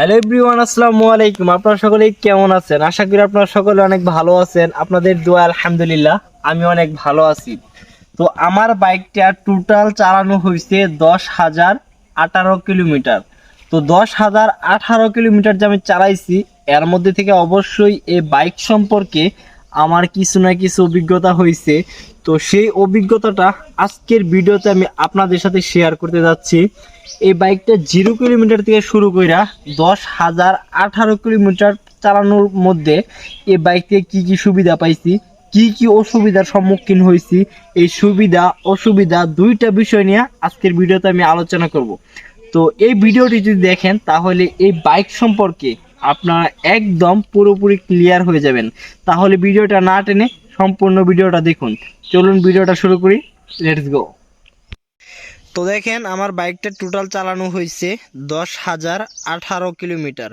Hello everyone, আসসালামু আলাইকুম। আপনারা সকলে কেমন আছেন? আশা করি আপনারা সকলে অনেক ভালো আছেন। আপনাদের দোয়া, আলহামদুলিল্লাহ, আমি অনেক ভালো আছি। তো আমার বাইকটা টোটাল চালানো হয়েছে দশ হাজার আঠারো কিলোমিটার। তো দশ হাজার আঠারো কিলোমিটার যে আমি চালাইছি, এর মধ্যে থেকে অবশ্যই এই বাইক সম্পর্কে আমার কিছু না কিছু অভিজ্ঞতা হয়েছে। তো সেই অভিজ্ঞতাটা আজকের ভিডিওতে আমি আপনাদের সাথে শেয়ার করতে যাচ্ছি। এই বাইকটা জিরো কিলোমিটার থেকে শুরু কইরা দশ হাজার আঠারো কিলোমিটার চালানোর মধ্যে এই বাইক থেকে কী কী সুবিধা পাইছি, কি কি অসুবিধার সম্মুখীন হয়েছি এই সুবিধা, অসুবিধা দুইটা বিষয় নিয়ে আজকের ভিডিওতে আমি আলোচনা করব। তো এই ভিডিওটি যদি দেখেন, তাহলে এই বাইক সম্পর্কে আপনারা একদম পুরোপুরি ক্লিয়ার হয়ে যাবেন। তাহলে ভিডিওটা না টেনে সম্পূর্ণ ভিডিওটা দেখুন। চলুন ভিডিওটা শুরু করি। লেটস গো তো দেখেন, আমার বাইকটা টোটাল চালানো হয়েছে দশ হাজার আঠারো কিলোমিটার।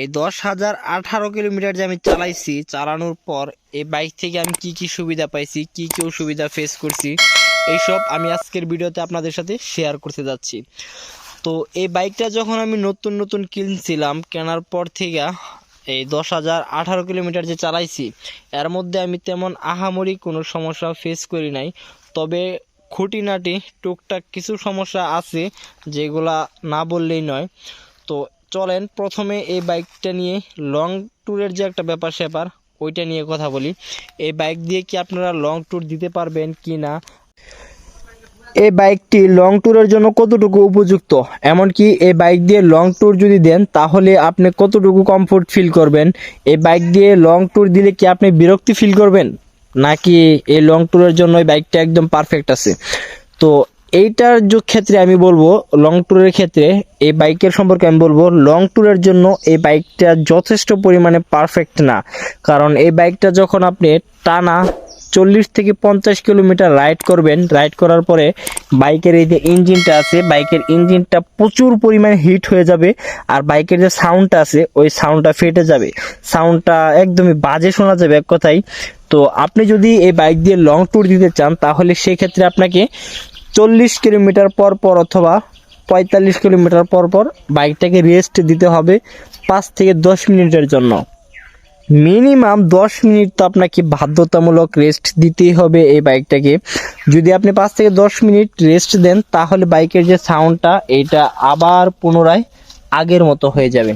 এই দশ হাজার আঠারো কিলোমিটার যে আমি চালাইছি, চালানোর পর এই বাইক থেকে আমি কি কি সুবিধা পাইছি, কি কি অসুবিধা ফেস করছি, এইসব আমি আজকের ভিডিওতে আপনাদের সাথে শেয়ার করতে যাচ্ছি। তো এই বাইকটা যখন আমি নতুন নতুন কিনছিলাম, কেনার পর থেকে এই দশ হাজার আঠারো কিলোমিটার যে চালাইছি, এর মধ্যে আমি তেমন আহামরি কোনো সমস্যা ফেস করি নাই। তবে খুঁটিনাটি টুকটাক কিছু সমস্যা আছে, যেগুলা না বললেই নয়। তো চলেন প্রথমে এই বাইকটা নিয়ে লং ট্যুরের যে একটা ব্যাপার স্যাপার, ওইটা নিয়ে কথা বলি। এই বাইক দিয়ে কি আপনারা লং ট্যুর দিতে পারবেন কি না এই বাইকটি লং ট্যুরের জন্য কতটুকু উপযুক্ত? এমনকি এই বাইক দিয়ে লং ট্যুর যদি দেন, তাহলে আপনি কতটুকু কমফোর্ট ফিল করবেন? এই বাইক দিয়ে লং ট্যুর দিলে কি আপনি বিরক্তি ফিল করবেন? নাকি এই লং ট্যুরের জন্য এই বাইকটা একদম পারফেক্ট আছে? তো এইটার যে ক্ষেত্রে আমি বলব লং ট্যুরের ক্ষেত্রে এই বাইকের সম্পর্কে আমি বলব লং ট্যুরের জন্য এই বাইকটা যথেষ্ট পরিমাণে পারফেক্ট না। কারণ এই বাইকটা যখন আপনি টানা চল্লিশ থেকে পঞ্চাশ কিলোমিটার রাইড করবেন। রাইড করার পরে বাইকের এই যে ইঞ্জিনটা আছে, বাইকের ইঞ্জিনটা প্রচুর পরিমাণে হিট হয়ে যাবে আর বাইকের যে সাউন্ডটা আছে, ওই সাউন্ডটা ফেটে যাবে। সাউন্ডটা একদমই বাজে শোনা যাবে এক কথাই তো আপনি যদি এই বাইক দিয়ে লং ট্যুর দিতে চান, তাহলে সেক্ষেত্রে আপনাকে চল্লিশ কিলোমিটার পর পর অথবা পঁয়তাল্লিশ কিলোমিটার পর পর বাইকটাকে রেস্ট দিতে হবে পাঁচ থেকে দশ মিনিটের জন্য। মিনিমাম দশ মিনিট তো আপনাকে বাধ্যতামূলক রেস্ট দিতেই হবে এই বাইকটাকে যদি আপনি পাঁচ থেকে দশ মিনিট রেস্ট দেন, তাহলে বাইকের যে সাউন্ডটা এইটা আবার পুনরায় আগের মতো হয়ে যাবে।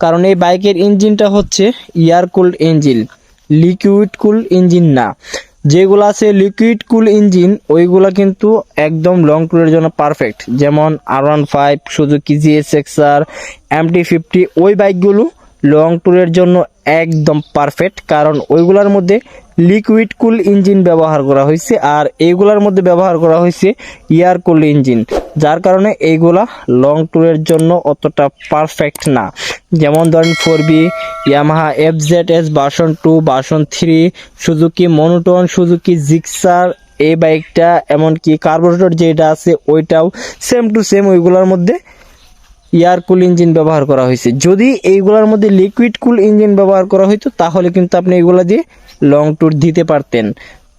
কারণ এই বাইকের ইঞ্জিনটা হচ্ছে air cooled engine liquid cool engine না। যেগুলো আছে লিকুইড কুল ইঞ্জিন ওইগুলো কিন্তু একদম লং ট্যুরের জন্য পারফেক্ট যেমন R one five Suzuki GS XR MT fifty ওই বাইকগুলো লং ট্যুরের জন্য একদম পারফেক্ট কারণ ওইগুলার মধ্যে লিকুইড কুল ইঞ্জিন ব্যবহার করা হয়েছে আর এইগুলার মধ্যে ব্যবহার করা হয়েছে এয়ার কুল ইঞ্জিন যার কারণে এইগুলা লং ট্যুরের জন্য অতটা পারফেক্ট না। যেমন ধরেন four B Yamaha F Z S version two version three Suzuki monotone Suzuki Gixxer এই বাইকটা এমনকি কার্বোরেটর যেটা আছে, ওইটাও সেম টু সেম ওইগুলোর মধ্যে এয়ার কুল ইঞ্জিন ব্যবহার করা হয়েছে। যদি এইগুলোর মধ্যে লিকুইড কুল ইঞ্জিন ব্যবহার করা হতো তাহলে কিন্তু আপনি এগুলো দিয়ে লং ট্যুর দিতে পারতেন।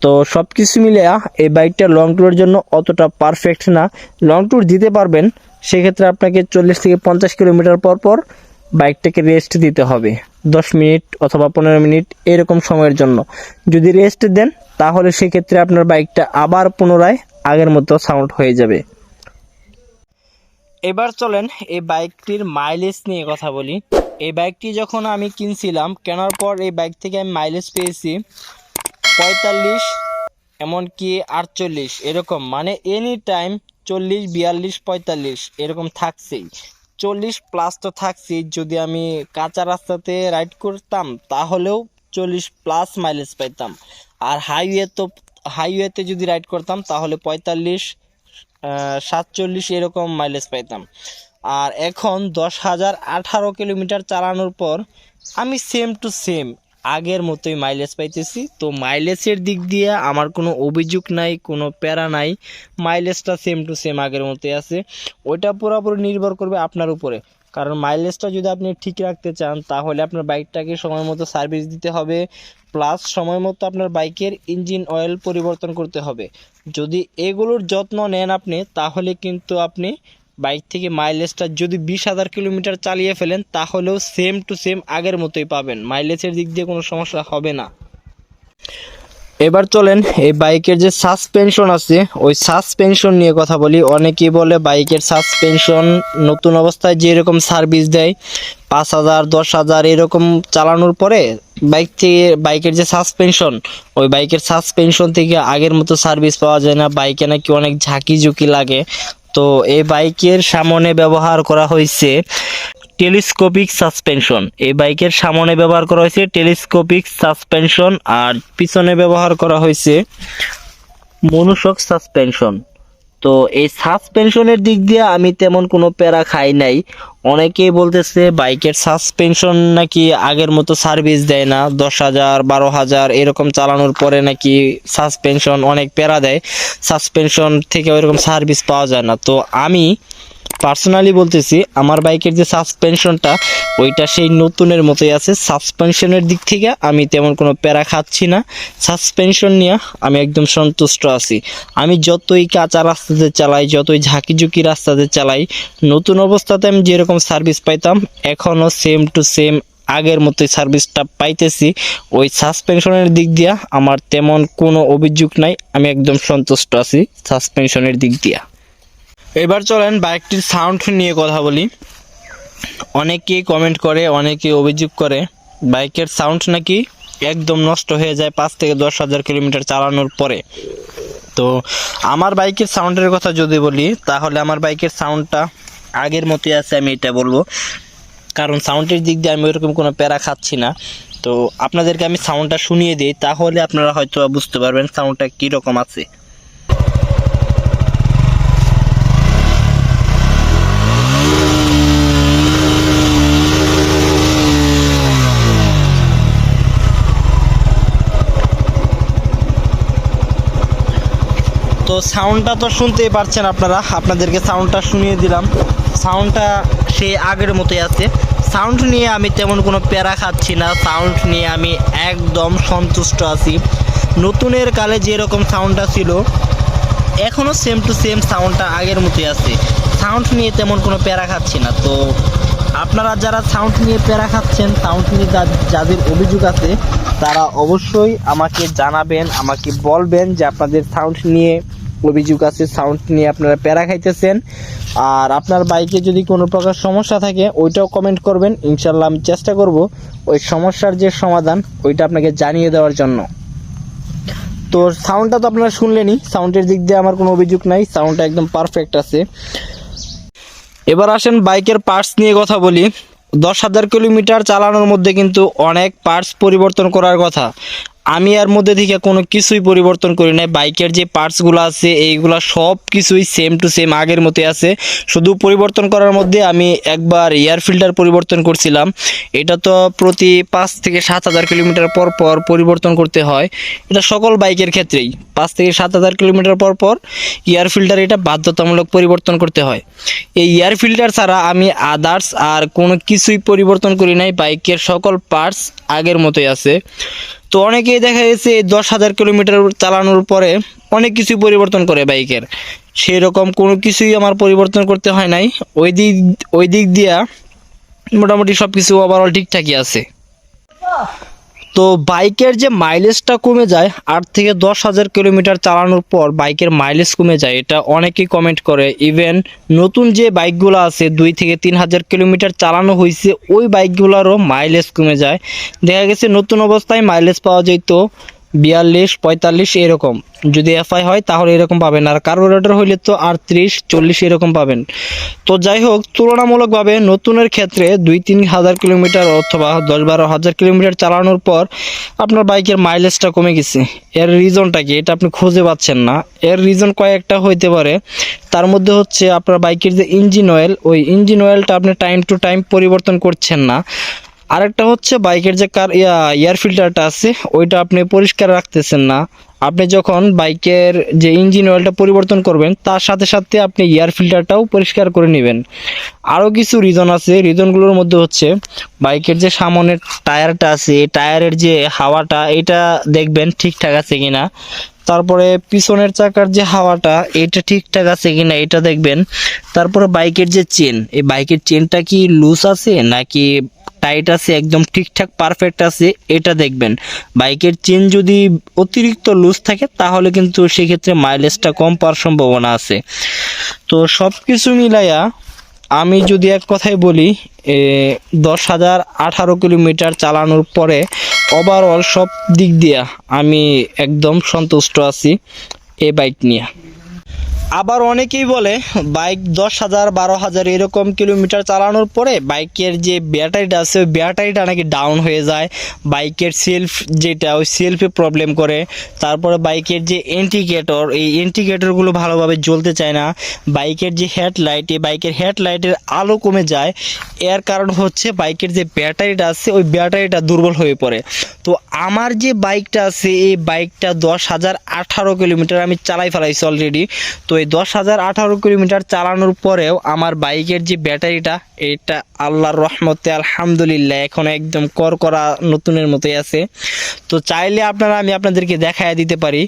তো সব কিছু মিলে এই বাইকটা লং ট্যুরের জন্য অতটা পারফেক্ট না। লং ট্যুর দিতে পারবেন, সেক্ষেত্রে আপনাকে চল্লিশ থেকে পঞ্চাশ কিলোমিটার পর পর বাইকটাকে রেস্ট দিতে হবে। দশ মিনিট অথবা পনেরো মিনিট এরকম সময়ের জন্য। যদি রেস্ট দেন, তাহলে সেক্ষেত্রে আপনার বাইকটা আবার পুনরায় আগের মতো সাউন্ড হয়ে যাবে। এবার চলেন এই বাইকটির মাইলেজ নিয়ে কথা বলি। এই বাইকটি যখন আমি কিনছিলাম, কেনার পর এই বাইক থেকে আমি মাইলেজ পেয়েছি পঁয়তাল্লিশ, এমনকি আটচল্লিশ, এরকম। মানে এনি টাইম চল্লিশ, বিয়াল্লিশ, পঁয়তাল্লিশ, এরকম থাকছেই। চল্লিশ প্লাস তো থাকছেই। যদি আমি কাঁচা রাস্তাতে রাইড করতাম, তাহলেও চল্লিশ প্লাস মাইলেজ পাইতাম। আর হাইওয়ে তো হাইওয়েতে যদি রাইড করতাম, তাহলে পঁয়তাল্লিশ সাতচল্লিশ এরকম মাইলেজ পাইতাম। আর এখন দশ হাজার আঠারো কিলোমিটার চালানোর পর আমি সেম টু সেম আগের মতোই মাইলেজ পাইতেছি। তো মাইলেজের দিক দিয়ে আমার কোনো অভিযোগ নাই, কোনো প্যারা নাই। মাইলেজটা সেম টু সেম আগের মতোই আছে। ওইটা পুরোপুরি নির্ভর করবে আপনার উপরে। কারণ মাইলেজটা যদি আপনি ঠিক রাখতে চান, তাহলে আপনার বাইকটাকে সময় মতো সার্ভিস দিতে হবে প্লাস সময় মতো আপনার বাইকের ইঞ্জিন অয়েল পরিবর্তন করতে হবে। যদি এগুলোর যত্ন নেন আপনি, তাহলে কিন্তু আপনি বাইক থেকে মাইলেজটা যদি বিশ হাজার কিলোমিটার চালিয়ে ফেলেন, তাহলেও সেম টু সেম আগের মতোই পাবেন। মাইলেজের দিক দিয়ে কোনো সমস্যা হবে না। এবার চলেন এই বাইকের যে সাসপেনশন আছে, ওই সাসপেনশন নিয়ে কথা বলি। অনেকেই বলে বাইকের সাসপেনশন নতুন অবস্থায় যেরকম সার্ভিস দেয়, পাঁচ হাজার, দশ হাজার এরকম চালানোর পরে বাইক থেকে, বাইকের যে সাসপেনশন ওই বাইকের সাসপেনশন থেকে আগের মতো সার্ভিস পাওয়া যায় না। বাইকে নাকি অনেক ঝাঁকি ঝুঁকি লাগে। তো এই বাইকের সামনে ব্যবহার করা হয়েছে টেলিস্কোপিক সাসপেনশন। এই বাইকের সামনে ব্যবহার করা হয়েছে টেলিস্কোপিক সাসপেনশন আর পিছনে ব্যবহার করা হয়েছে মনুষক সাসপেনশন। তো এই সাসপেনশনের দিক দিয়ে আমি তেমন কোনো প্যারা খাই নাই। অনেকেই বলতেছে বাইকের সাসপেনশন নাকি আগের মতো সার্ভিস দেয় না। দশ হাজার, বারো হাজার এরকম চালানোর পরে নাকি সাসপেনশন অনেক প্যারা দেয়। সাসপেনশন থেকে ওইরকম সার্ভিস পাওয়া যায় না। তো আমি পার্সোনালি বলতেছি, আমার বাইকের যে সাসপেনশনটা ওইটা সেই নতুনের মতোই আছে। সাসপেনশনের দিক থেকে আমি তেমন কোনো প্যারা খাচ্ছি না। সাসপেনশন নিয়ে আমি একদম সন্তুষ্ট আছি। আমি যতই কাঁচা রাস্তাতে চালাই, যতই ঝাঁকি ঝুঁকি রাস্তাতে চালাই, নতুন অবস্থাতে আমি যেরকম সার্ভিস পাইতাম, এখনও সেম টু সেম আগের মতোই সার্ভিসটা পাইতেছি। ওই সাসপেনশনের দিক দিয়া আমার তেমন কোনো অভিযোগ নাই। আমি একদম সন্তুষ্ট আছি সাসপেনশনের দিক দিয়ে। এবার চলেন বাইকটির সাউন্ড নিয়ে কথা বলি। অনেকেই কমেন্ট করে অনেকে অভিযোগ করে, বাইকের সাউন্ড নাকি একদম নষ্ট হয়ে যায় পাঁচ থেকে দশ হাজার কিলোমিটার চালানোর পরে। তো আমার বাইকের সাউন্ডের কথা যদি বলি, তাহলে আমার বাইকের সাউন্ডটা আগের মতোই আছে, আমি এটা বলব। কারণ সাউন্ডের দিক দিয়ে আমি ওরকম কোনো প্যারা খাচ্ছি না। তো আপনাদেরকে আমি সাউন্ডটা শুনিয়ে দিই, তাহলে আপনারা হয়তো বুঝতে পারবেন সাউন্ডটা কীরকম আছে। সাউন্ডটা তো শুনতেই পারছেন আপনারা। আপনাদেরকে সাউন্ডটা শুনিয়ে দিলাম। সাউন্ডটা সে আগের মতোই আছে। সাউন্ড নিয়ে আমি তেমন কোনো প্যারা খাচ্ছি না। সাউন্ড নিয়ে আমি একদম সন্তুষ্ট আছি। নতুনের কালে যেরকম সাউন্ডটা ছিল এখনও সেম টু সেম সাউন্ডটা আগের মতোই আছে। সাউন্ড নিয়ে তেমন কোনো প্যারা খাচ্ছি না। তো আপনারা যারা সাউন্ড নিয়ে প্যারা খাচ্ছেন সাউন্ড নিয়ে যাদের অভিযোগ আছে, তারা অবশ্যই আমাকে জানাবেন, আমাকে বলবেন যে আপনাদের সাউন্ড নিয়ে অভিযোগ আছে সাউন্ড নিয়ে আপনারা প্যারা খাইতেছেন। আর আপনার বাইকে যদি কোনো প্রকার সমস্যা থাকে, ওইটাও কমেন্ট করবেন। ইনশাল্লাহ আমি চেষ্টা করব ওই সমস্যার যে সমাধান, ওইটা আপনাকে জানিয়ে দেওয়ার জন্য। তো সাউন্ডটা তো আপনারা শুনলেনই সাউন্ডের দিক দিয়ে আমার কোনো অভিযোগ নাই সাউন্ডটা একদম পারফেক্ট আছে। এবার আসেন বাইকের পার্টস নিয়ে কথা বলি। দশ হাজার কিলোমিটার চালানোর মধ্যে কিন্তু অনেক পার্টস পরিবর্তন করার কথা। আমি এর মধ্যে থেকে কোনো কিছুই পরিবর্তন করি নাই। বাইকের যে পার্টসগুলো আছে, এইগুলো সব কিছুই সেম টু সেম আগের মতোই আছে। শুধু পরিবর্তন করার মধ্যে আমি একবার এয়ার ফিল্টার পরিবর্তন করছিলাম। এটা তো প্রতি পাঁচ থেকে সাত হাজার কিলোমিটার পর পর পরিবর্তন করতে হয়। এটা সকল বাইকের ক্ষেত্রেই। পাঁচ থেকে সাত হাজার কিলোমিটার পর পর এয়ার ফিল্টার এটা বাধ্যতামূলক পরিবর্তন করতে হয়। এই এয়ার ফিল্টার ছাড়া আমি আদার্স আর কোনো কিছুই পরিবর্তন করি নাই। বাইকের সকল পার্টস আগের মতোই আছে। তো অনেকেই দেখা গেছে দশ হাজার কিলোমিটার চালানোর পরে অনেক কিছু পরিবর্তন করে বাইকের। সেই রকম কোনো কিছুই আমার পরিবর্তন করতে হয় নাই। ওই দিক ওই দিক দিয়া মোটামুটি সব কিছু ওভারঅল ঠিকঠাকই আছে। তো বাইকের যে মাইলেজটা কমে যায়, আট থেকে দশ হাজার কিলোমিটার চালানোর পর বাইকের মাইলেজ কমে যায়, এটা অনেকেই কমেন্ট করে। ইভেন নতুন যে বাইকগুলো আছে, দুই থেকে তিন হাজার কিলোমিটার চালানো হয়েছে ওই বাইকগুলোরও মাইলেজ কমে যায়। দেখা গেছে নতুন অবস্থায় মাইলেজ পাওয়া যেত বিয়াল্লিশ, পঁয়তাল্লিশ এরকম। যদি এফআই হয়, তাহলে এরকম পাবেন। আর কার্বোরেটর হইলে তো আটত্রিশ, চল্লিশ এরকম পাবেন। তো যাই হোক, তুলনামূলকভাবে নতুনের ক্ষেত্রে দুই তিন হাজার কিলোমিটার অথবা দশ বারো হাজার কিলোমিটার চালানোর পর আপনার বাইকের মাইলেজটা কমে গেছে। এর রিজনটা কি? এটা আপনি খুঁজে পাচ্ছেন না। এর রিজন কয়েকটা হইতে পারে। তার মধ্যে হচ্ছে আপনার বাইকের যে ইঞ্জিন অয়েল ওই ইঞ্জিন অয়েলটা আপনি টাইম টু টাইম পরিবর্তন করছেন না। আরেকটা হচ্ছে বাইকের যে কার এয়ার ফিল্টারটা আছে, ওইটা আপনি পরিষ্কার রাখতেছেন না। আপনি যখন বাইকের যে ইঞ্জিন অয়েলটা পরিবর্তন করবেন, তার সাথে সাথে আপনি এয়ার ফিল্টারটাও পরিষ্কার করে নেবেন। আরও কিছু রিজন আছে। রিজনগুলোর মধ্যে হচ্ছে, বাইকের যে সামনের টায়ারটা আছে টায়ারের যে হাওয়াটা এটা দেখবেন ঠিকঠাক আছে কি না তারপরে পিছনের চাকার যে হাওয়াটা এটা ঠিকঠাক আছে কি না এটা দেখবেন। তারপরে বাইকের যে চেন এই বাইকের চেনটা কি লুজ আছে, নাকি টাইট আছে, একদম ঠিকঠাক পারফেক্ট আছে, এটা দেখবেন। বাইকের চেন যদি অতিরিক্ত লুজ থাকে, তাহলে কিন্তু সেক্ষেত্রে মাইলেজটা কম পাওয়ার সম্ভাবনা আছে। তো সব কিছু মিলাইয়া আমি যদি এক কথায় বলি দশ হাজার আঠারো কিলোমিটার চালানোর পরে ওভারঅল সব দিক দিয়া আমি একদম সন্তুষ্ট আছি এই বাইক নিয়ে। আবার অনেকেই বলে, বাইক দশ হাজার, বারো হাজার এরকম কিলোমিটার চালানোর পরে বাইকের যে ব্যাটারিটা আছে, ওই ব্যাটারিটা নাকি ডাউন হয়ে যায়। বাইকের সেলফ যেটা, ওই সেলফে প্রবলেম করে। তারপরে বাইকের যে ইন্ডিকেটর এই ইন্ডিকেটরগুলো ভালোভাবে জ্বলতে চায় না। বাইকের যে হেডলাইট এই বাইকের হেডলাইটের আলো কমে যায়। এর কারণ হচ্ছে বাইকের যে ব্যাটারিটা আছে, ওই ব্যাটারিটা দুর্বল হয়ে পড়ে। তো আমার যে বাইকটা আছে, এই বাইকটা দশ হাজার আঠারো কিলোমিটার আমি চালাই ফেলাইছি অলরেডি তো এই দশ হাজার আঠারো কিলোমিটার চালানোর পরেও আমার বাইকের যে ব্যাটারিটা, এটা আল্লাহর রহমতে আলহামদুলিল্লাহ এখন একদম কর করা নতুনের মতোই আছে। তো চাইলে আপনারা আমি আপনাদেরকে দেখায় দিতে পারি।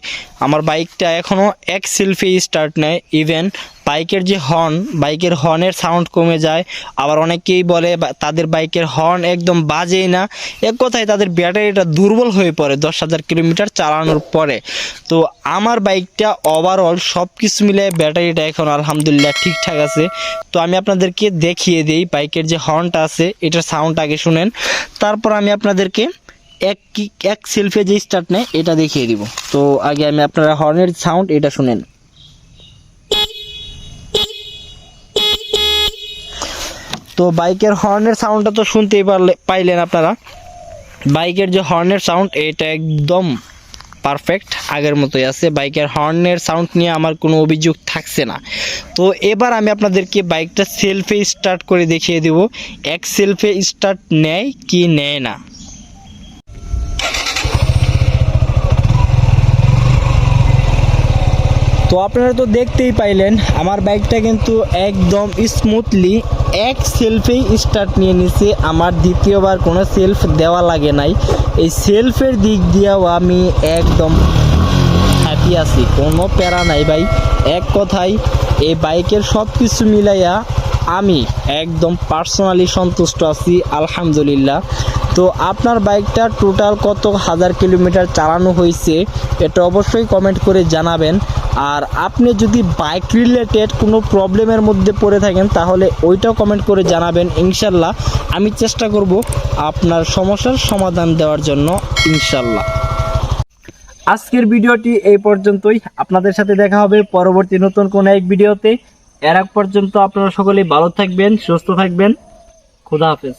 আমার বাইকটা এখনও এক সেলফি স্টার্ট নেয় ইভেন বাইকের যে হর্ন বাইকের হর্নের সাউন্ড কমে যায়। আবার অনেকেই বলে তাদের বাইকের হর্ন একদম বাজেই না। এক কথায় তাদের ব্যাটারিটা দুর্বল হয়ে পড়ে দশ হাজার কিলোমিটার চালানোর পরে। তো আমার বাইকটা ওভারঅল সব কিছু মিলে ব্যাটারিটা এখন আলহামদুলিল্লাহ ঠিকঠাক আছে। তো আমি আপনাদেরকে দেখিয়ে দিই, বাইকের যে হর্নটা আছে, এটার সাউন্ড আগে শুনেন। তারপর আমি আপনাদেরকে এক কি, এক সেলফে যে স্টার্ট নেয়, এটা দেখিয়ে দিব। তো আগে আমি আপনারা হর্নের সাউন্ড এটা শুনেন। তো বাইকের হর্নের সাউন্ডটা তো শুনতেই পারলে, পাইলেন আপনারা। বাইকের যে হর্নের সাউন্ড এটা একদম পারফেক্ট আগের মতোই আছে। বাইকের হর্নের সাউন্ড নিয়ে আমার কোনো অভিযোগ থাকছে না। তো এবার আমি আপনাদেরকে বাইকটা সেলফে স্টার্ট করে দেখিয়ে দেব। এক সেলফে স্টার্ট নেয় কি নেয় না। তো আপনারা তো দেখতেই পাইলেন, আমার বাইকটা কিন্তু একদম স্মুথলি এক সেলফেই স্টার্ট নিয়ে নিছে। আমার দ্বিতীয়বার কোনো সেলফ দেওয়া লাগে নাই। এই সেলফের দিক দিয়েও আমি একদম হ্যাপি আছি। কোনো প্যারা নাই ভাই। এক কথায়, এই বাইকের সব কিছু মিলাইয়া আমি একদম পার্সোনালি সন্তুষ্ট আছি, আলহামদুলিল্লাহ। তো আপনার বাইকটা টোটাল কত হাজার কিলোমিটার চালানো হয়েছে, এটা অবশ্যই কমেন্ট করে জানাবেন। আর আপনি যদি বাইক রিলেটেড কোনো প্রবলেমের মধ্যে পড়ে থাকেন, তাহলে ওইটাও কমেন্ট করে জানাবেন, ইনশাল্লাহ। আমি চেষ্টা করব আপনার সমস্যার সমাধান দেওয়ার জন্য, ইনশাল্লাহ। আজকের ভিডিওটি এই পর্যন্তই। আপনাদের সাথে দেখা হবে পরবর্তী নতুন কোনো এক ভিডিওতে। এর পর্যন্ত আপনারা সকলেই ভালো থাকবেন, সুস্থ থাকবেন। খুদা হাফেজ।